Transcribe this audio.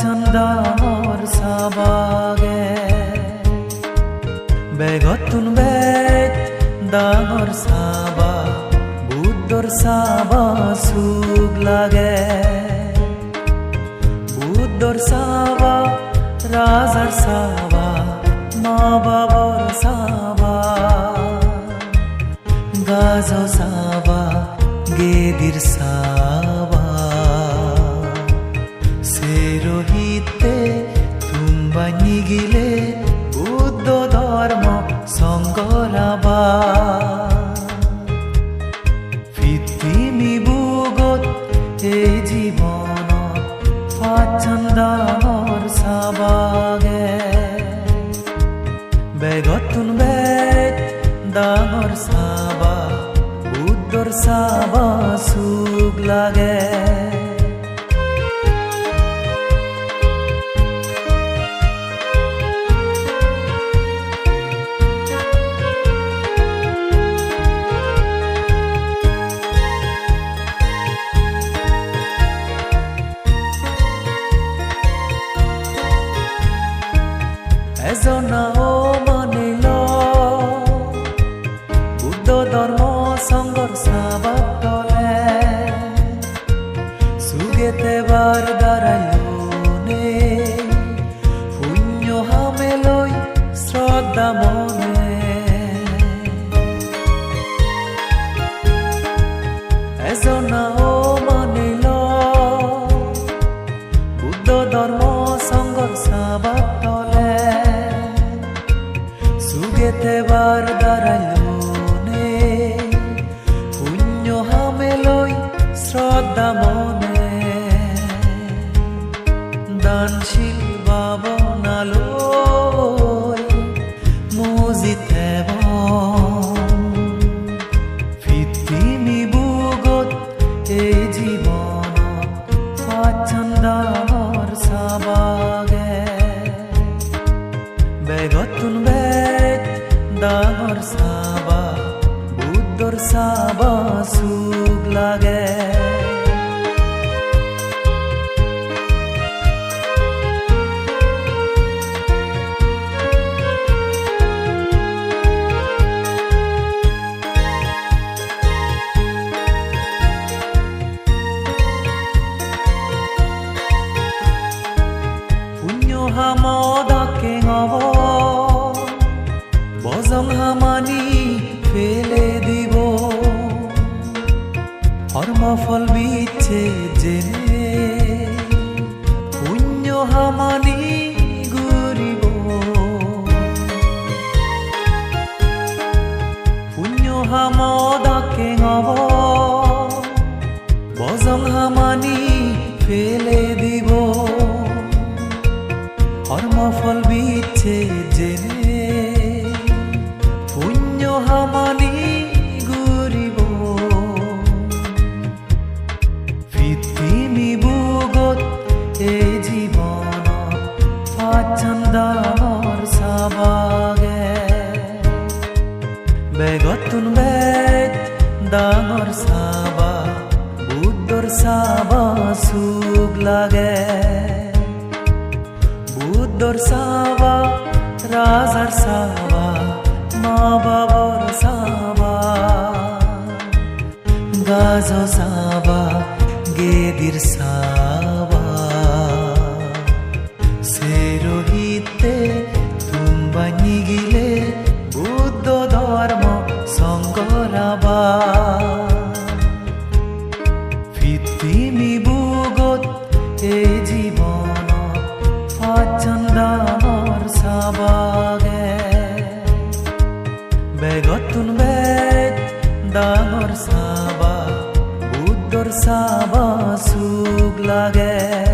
চন্দর চাবাগে বেগতুন বেত ডাঙর চাবা বুদ্ধর চাবা সুখ লাগে। বুদ্ধর চাবা রাজার চাবা মা বাবর চাবা গাজ চাবা গেদির চাবা সংগরাবা পৃথিৱী বুগত এই জীৱনত ফাচন্দামৰ চাবাগে বেগতুন বেগ ডাঙৰ চাবা বুদ্ধৰ চাবা চুক লাগে। ধর্ম সংঘর সাবাত তলে। সুগেতে বার দাঁড়াইল নে পুণ্য হামেলই শ্রদ্ধা মনে। সুগেতে বার দাঁড়াইল শ্রদ্ধা মনে। দানশীল ভাবনালয় মজিতে পৃথিৱী বুগত এই জীৱনত পাচন্দামৰ চাবাগে বেগতুন বেগ ডাঙৰ চাবা বুদ্ধৰ চাবা চুক লাগে। হামদাকে হব। বজং হামানি ফেলে দিব। কর্মফল বিচ্ছে জেনে পুণ্য হামানি ঘুরিব পুণ্য হামদাকে হব। বজং হামানি ফেলে দিব। কর্মফল বিচ্ছে জেনে পুণ্য হামানি ঘুরিব পৃথিৱী বুগত এই জীৱনত পাচন্দামৰ চাবাগে বেগতুন বেগ ডাঙৰ চাবা বুদ্ধৰ চাবা চুক লাগে। বুদ্ধর সাবা রাজার সাবা মা বাবার সাবা। গাজ সাবা গেদির সাবা। চাবা বুদ্ধৰ लागे